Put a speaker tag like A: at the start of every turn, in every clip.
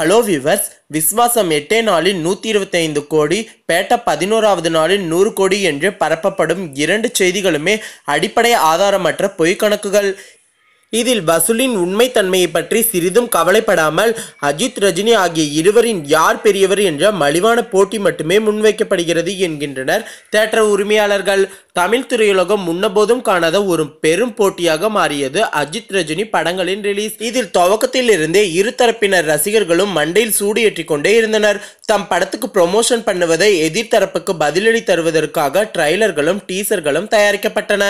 A: Hello viewers விஸ்வாசம் எட்டே நாளில் நூற்றி இருபத்தைந்து கோடி பேட்ட பதினோராவது நாளில் நூறு கோடி என்று பரப்பப்படும் இரண்டு செய்திகளுமே அடிப்படை ஆதாரமற்ற பொய்க்கணக்குகள். இதில் வசூலின் உண்மைத்தன்மையை பற்றி சிறிதும் கவலைப்படாமல் அஜித் ரஜினி ஆகிய இருவரின் யார் பெரியவர் என்ற மலிவான போட்டி மட்டுமே முன்வைக்கப்படுகிறது என்கின்றனர். தேட்டர் உரிமையாளர்கள் தமிழ் திரையுலகம் முன்னபோதும் காணாத ஒரு பெரும் போட்டியாக மாறியது அஜித் ரஜினி படங்களின் ரிலீஸ் இதில் துவக்கத்தில் இருந்தே இரு தரப்பினர் ரசிகர்களும் மண்டையில் சூடு ஏற்றிக் கொண்டே இருந்தனர். தம் படத்துக்கு ப்ரொமோஷன் பண்ணுவதை எதிர்த்தரப்புக்கு பதிலடி தருவதற்காக ட்ரைலர்களும் டீசர்களும் தயாரிக்கப்பட்டன.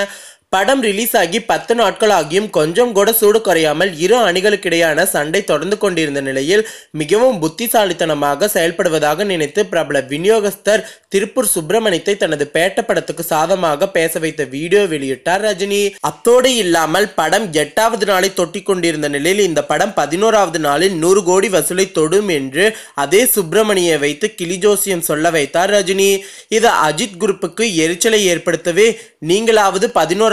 A: படம் ரிலீஸ் ஆகி பத்து நாட்கள் ஆகியும் கொஞ்சம் கூட சூடு குறையாமல் இரு அணிகளுக்கிடையான சண்டை தொடர்ந்து கொண்டிருந்த நிலையில் மிகவும் புத்திசாலித்தனமாக செயல்படுவதாக நினைத்து பிரபல விநியோகஸ்தர் திருப்பூர் சுப்பிரமணியத்தை தனது பேட்ட படத்துக்கு சாதமாக பேச வைத்த வீடியோ வெளியிட்டார் ரஜினி. அத்தோடு இல்லாமல் படம் எட்டாவது நாளை தொட்டி கொண்டிருந்த நிலையில் இந்த படம் பதினோராவது நாளில் நூறு கோடி வசூலை தொடும் என்று அதே சுப்பிரமணியை வைத்து கிளிஜோசியம் சொல்ல வைத்தார் ரஜினி. இது அஜித் குரூப்புக்கு எரிச்சலை ஏற்படுத்தவே நீங்களாவது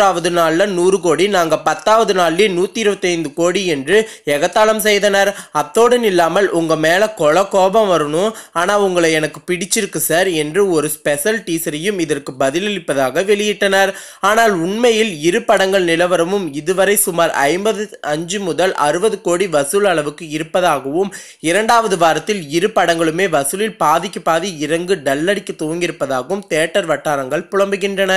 A: பதினோராவது நாளில் நூறு கோடி நாங்கள் பத்தாவது நாள்லேயே நூற்றி இருபத்தைந்து கோடி என்று எகத்தாளம் செய்தனர். அத்தோடு இல்லாமல் உங்கள் மேலே கொல கோபம் வரணும். ஆனால் உங்களை எனக்கு பிடிச்சிருக்கு சார் என்று ஒரு ஸ்பெஷல் டீசரையும் இதற்கு பதிலளிப்பதாக வெளியிட்டனர். ஆனால் உண்மையில் இரு படங்கள் நிலவரமும் இதுவரை சுமார் ஐம்பது அஞ்சு முதல் அறுபது கோடி வசூல் அளவுக்கு இருப்பதாகவும் இரண்டாவது வாரத்தில் இரு படங்களுமே வசூலில் பாதிக்கு பாதி இறங்கு டல்லடிக்க துவங்கியிருப்பதாகவும் தேட்டர் வட்டாரங்கள் புலம்புகின்றன.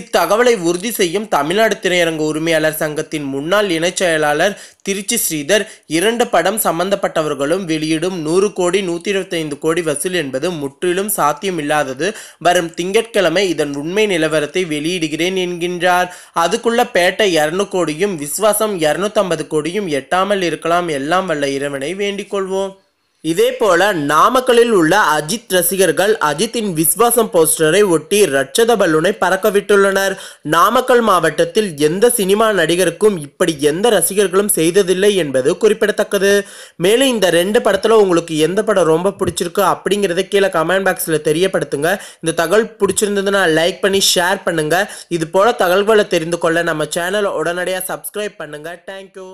A: இத்தகவலை உறுதி செய்யும் தமிழ்நாடு திரையரங்க உரிமையாளர் சங்கத்தின் முன்னாள் இணைச் செயலாளர் திருச்சி ஸ்ரீதர் இரண்டு படம் சம்பந்தப்பட்டவர்களும் வெளியிடும் நூறு கோடி நூற்றி இருபத்தைந்து கோடி வசூல் என்பது முற்றிலும் சாத்தியமில்லாதது. வரும் திங்கட்கிழமை இதன் உண்மை நிலவரத்தை வெளியிடுகிறேன் என்கின்றார். அதுக்குள்ள பேட்டை இரநூறு கோடியும் விஸ்வாசம் இரநூத்தம்பது கோடியும் எட்டாமல் இருக்கலாம். எல்லாம் வல்ல இறைவனை வேண்டிக் கொள்வோம். இதே போல நாமக்கலில் உள்ள அஜித் ரசிகர்கள் அஜித்தின் விஸ்வாசம் போஸ்டரை ஒட்டி ரட்சத பலூனை பறக்கவிட்டுள்ளனர். நாமக்கல் மாவட்டத்தில் எந்த சினிமா நடிகருக்கும் இப்படி எந்த ரசிகர்களும் செய்ததில்லை என்பது குறிப்பிடத்தக்கது. மேலும் இந்த ரெண்டு படத்துல உங்களுக்கு எந்த படம் ரொம்ப பிடிச்சிருக்கு அப்படிங்கிறத கீழே கமெண்ட் பாக்ஸில் தெரியப்படுத்துங்க. இந்த தகவல் பிடிச்சிருந்ததுன்னா லைக் பண்ணி ஷேர் பண்ணுங்க. இது போல தகவல்களை தெரிந்து கொள்ள நம்ம சேனலை உடனடியாக சப்ஸ்கிரைப் பண்ணுங்க. தேங்க்யூ